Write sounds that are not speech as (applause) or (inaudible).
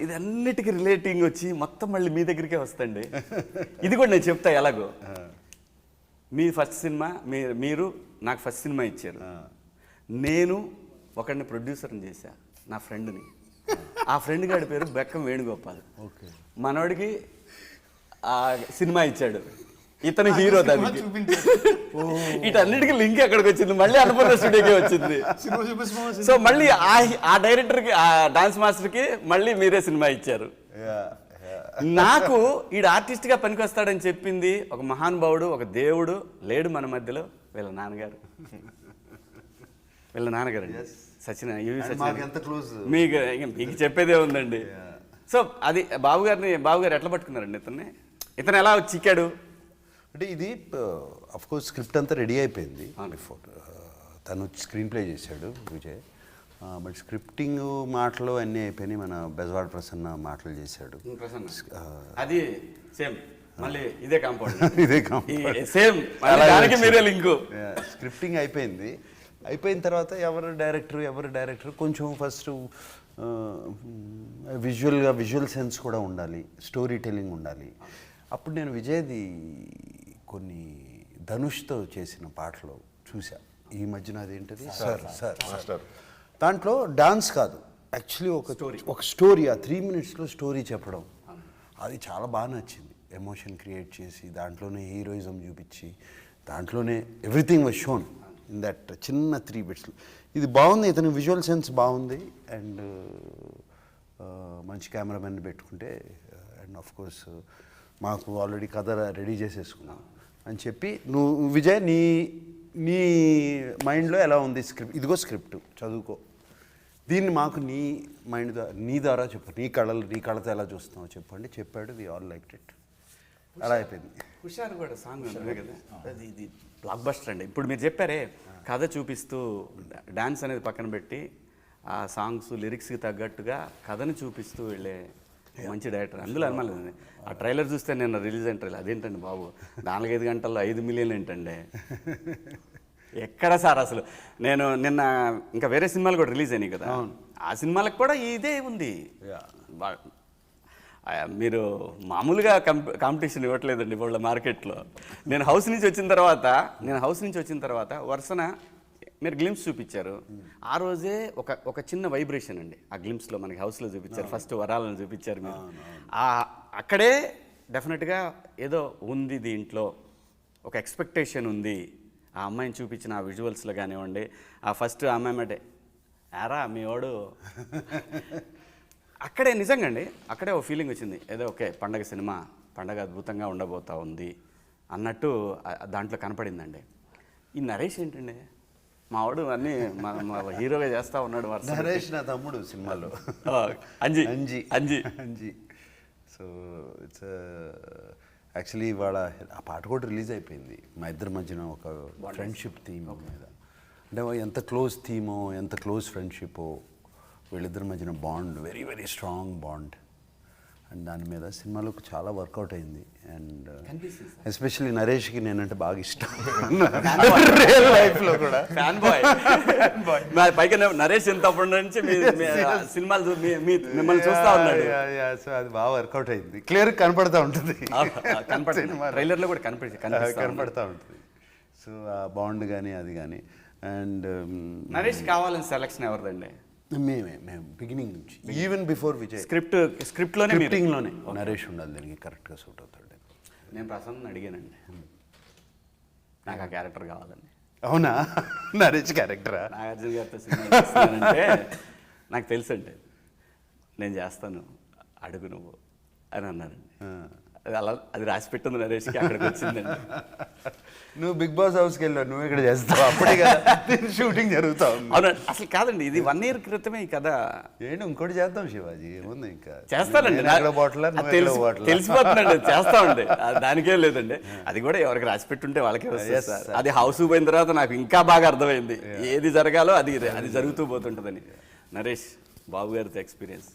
ఇది అన్నిటికీ రిలేటింగ్ వచ్చి మొత్తం మళ్ళీ మీ దగ్గరికే వస్తండి. ఇది కూడా నేను చెప్తా ఎలాగో. మీ ఫస్ట్ సినిమా మీ మీరు నాకు ఫస్ట్ సినిమా ఇచ్చారు. నేను ఒకడిని ప్రొడ్యూసర్ని చేశా నా ఫ్రెండ్ని. ఆ ఫ్రెండ్ గారి పేరు బెక్కం వేణుగోపాల్. మనోడికి ఆ సినిమా ఇచ్చాడు. ఇతను హీరో దానికి. ఇటన్నిటికీ లింక్ ఎక్కడికి వచ్చింది. మళ్ళీ అన్నపూర్ణ స్టూడియోకి వచ్చింది. సో మళ్ళీ ఆ డైరెక్టర్కి ఆ డాన్స్ మాస్టర్కి మళ్ళీ మీరే సినిమా ఇచ్చారు. నాకు ఈడు ఆర్టిస్ట్గా పనికొస్తాడని చెప్పింది ఒక మహానుభావుడు ఒక దేవుడు లేడు మన మధ్యలో వీళ్ళ నాన్నగారు. వీళ్ళ నాన్నగారు అండి సచిన సచిన. మీకు మీకు చెప్పేదే ఉందండి. సో అది బాబు గారిని బాబు గారు ఎట్లా పట్టుకున్నారండి ఇతన్ని? ఇతను ఎలా చిక్కాడు? అంటే ఇది అఫ్ కోర్స్ స్క్రిప్ట్ అంతా రెడీ అయిపోయింది. బిఫోర్ తను స్క్రీన్ ప్లే చేశాడు విజయ్. బట్ స్క్రిప్టింగ్ మాటలు అన్నీ అయిపోయినాయి. మన బెజవాడ ప్రసన్న మాటలు చేశాడు. అది సేమ్ మళ్ళీ ఇదే కాంపౌండ్ (laughs) ఇదే compound. సేమ్ దానికి. మీరే లింకు స్క్రిప్టింగ్ అయిపోయింది. అయిపోయిన తర్వాత ఎవరు డైరెక్టర్ ఎవరు డైరెక్టర్ కొంచెం ఫస్ట్ విజువల్గా విజువల్ సెన్స్ కూడా ఉండాలి. స్టోరీ టెల్లింగ్ ఉండాలి అప్పుడు నేను విజయ్ది కొన్ని ధనుష్తో చేసిన పాటలు చూసా ఈ మధ్యన అదేంటది? సార్ సార్ సార్ దాంట్లో డాన్స్ కాదు. యాక్చువల్లీ ఒక ఒక స్టోరీ ఆ త్రీ మినిట్స్లో స్టోరీ చెప్పడం. అది చాలా బాగా నచ్చింది. ఎమోషన్ క్రియేట్ చేసి దాంట్లోనే హీరోయిజం చూపించి దాంట్లోనే everything was shown in that చిన్న త్రీ బిట్స్ ఇది బాగుంది ఇతని విజువల్ సెన్స్ బాగుంది అండ్ మంచి కెమెరామెన్ పెట్టుకుంటే అండ్ ఆఫ్ కోర్స్ మాకు ఆల్రెడీ కథ రెడీ చేసేసుకున్నాం అని చెప్పి నువ్వు విజయ్ నీ నీ మైండ్లో ఎలా ఉంది స్క్రిప్ట్ ఇదిగో స్క్రిప్ట్ చదువుకో. దీన్ని మాకు నీ మైండ్ ద్వారా నీ ద్వారా చెప్పు. నీ కళలు నీ కళతో ఎలా చూస్తున్నావు చెప్పండి. చెప్పాడు వి ఆల్ లైక్ ఇట్ అలా అయిపోయింది. హుషారు కూడా సాంగ్ కదా? ఇది బ్లాక్ బస్టర్ అండి. ఇప్పుడు మీరు చెప్పారే కథ చూపిస్తూ డాన్స్ అనేది పక్కన పెట్టి ఆ సాంగ్స్ లిరిక్స్కి తగ్గట్టుగా కథను చూపిస్తూ వెళ్ళే మంచి డైరెక్టర్ అందులో అనుమానం. ఆ ట్రైలర్ చూస్తే నేను రిలీజ్ అయిన ట్రైలర్. అదేంటండి బాబు? నాలుగైదు గంటల్లో ఐదు మిలియన్ ఏంటండి? ఎక్కడ సార్ అసలు? నేను నిన్న ఇంకా వేరే సినిమాలు కూడా రిలీజ్ అయినాయి కదా. ఆ సినిమాలకు కూడా ఇదే ఉంది. మీరు మామూలుగా కంప కాంపిటీషన్ ఇవ్వట్లేదండి వాళ్ళ మార్కెట్లో నేను హౌస్ నుంచి వచ్చిన తర్వాత నేను హౌస్ నుంచి వచ్చిన తర్వాత వరుసన మీరు గ్లిమ్స్ చూపించారు. ఆ రోజే ఒక ఒక చిన్న వైబ్రేషన్ అండి. ఆ గ్లిమ్స్లో మనకి హౌస్లో చూపించారు ఫస్ట్ వరాలను చూపించారు మీరు. ఆ అక్కడే డెఫినెట్గా ఏదో ఉంది దీంట్లో ఒక ఎక్స్పెక్టేషన్ ఉంది. ఆ అమ్మాయిని చూపించిన ఆ విజువల్స్లో కానివ్వండి ఆ ఫస్ట్ అమ్మాయి అంటే యారా మీ వాడు? (laughs) అక్కడే నిజంగా అండి అక్కడే ఒక ఫీలింగ్ వచ్చింది. ఏదో ఓకే పండగ సినిమా పండగ అద్భుతంగా ఉండబోతా ఉంది అన్నట్టు దాంట్లో కనపడిందండి. ఈ నరేష్ ఏంటండి? మా వాడు అన్నీ హీరోగా చేస్తా ఉన్నాడు నరేష్ నా తమ్ముడు సినిమాలో. Anji. Anji. Anji. Anji. So it's actually ఇవాళ ఆ పాట కూడా రిలీజ్ అయిపోయింది. మా ఇద్దరి మధ్యన ఒక ఫ్రెండ్షిప్ థీమ్ మీద. అంటే ఎంత క్లోజ్ థీమో ఎంత క్లోజ్ ఫ్రెండ్షిప్పో వీళ్ళిద్దరి మధ్యన bond very very strong bond and దాని మీద సినిమాలో చాలా వర్కౌట్ అయింది. అండ్ ఎస్పెషల్లీ నరేష్కి నేనంటే బాగా ఇష్టం. రియల్ లైఫ్లో కూడా. ఫ్యాన్ బాయ్ పైగా నరేష్ ఎంత అప్పటి నుంచి సినిమాలు మిమ్మల్ని చూస్తా ఉన్నాడు. సో అది బాగా వర్కౌట్ అయింది. క్లియర్ కనపడతా ఉంటుంది. కనపడుతుంది సినిమాలో. ట్రైలర్లో కూడా కనపడి. కనపడతా ఉంటుంది. సో ఆ బాండ్ కానీ అది కానీ అండ్ నరేష్ కావాలని సెలక్షన్ ఎవరిదండి? మేమే మేము బిగినింగ్ నుంచి ఈవెన్ బిఫోర్ విజయ్ స్క్రిప్ట్ స్క్రిప్ట్లోనే మీరు- స్క్రిప్టింగ్లోనే నరేష్ ఉండాలి దానికి కరెక్ట్గా సూట్ అవుతాడు. నేను ప్రసన్న అడిగానండి. నాకు ఆ క్యారెక్టర్ కావాలండి. అవునా? (laughs) నరేష్ క్యారెక్టరా నాగార్జున గారితో సినిమా (laughs) నాకు తెలుసండి. నేను చేస్తాను అడుగు నువ్వు అని అన్నారండి. అది అలా అది రాసి పెట్టింది నరేష్కి అక్కడికి వచ్చిందండి. (laughs) నువ్వు బిగ్ బాస్ హౌస్కి వెళ్ళావు నువ్వు ఇక్కడ చేస్తావు అప్పుడే కదా (laughs) షూటింగ్ జరుగుతా ఉంది. అవును అసలు కాదండి ఇది వన్ ఇయర్ క్రితమే ఈ కథ. ఏంటి ఇంకోటి చేద్దాం శివాజీ ఏముంది ఇంకా? చేస్తానండి తెలిసిపోతుందండి చేస్తామండి (laughs) దానికేం లేదండి. అది కూడా ఎవరికి రాసి పెట్టుంటే వాళ్ళకే వస్తుంది Yes, సార్. sir. అది హౌస్ పోయిన తర్వాత నాకు ఇంకా బాగా అర్థమైంది. ఏది జరగాలో అది అది జరుగుతూ పోతుంటుందని నరేష్ బాబు గారితో ఎక్స్పీరియన్స్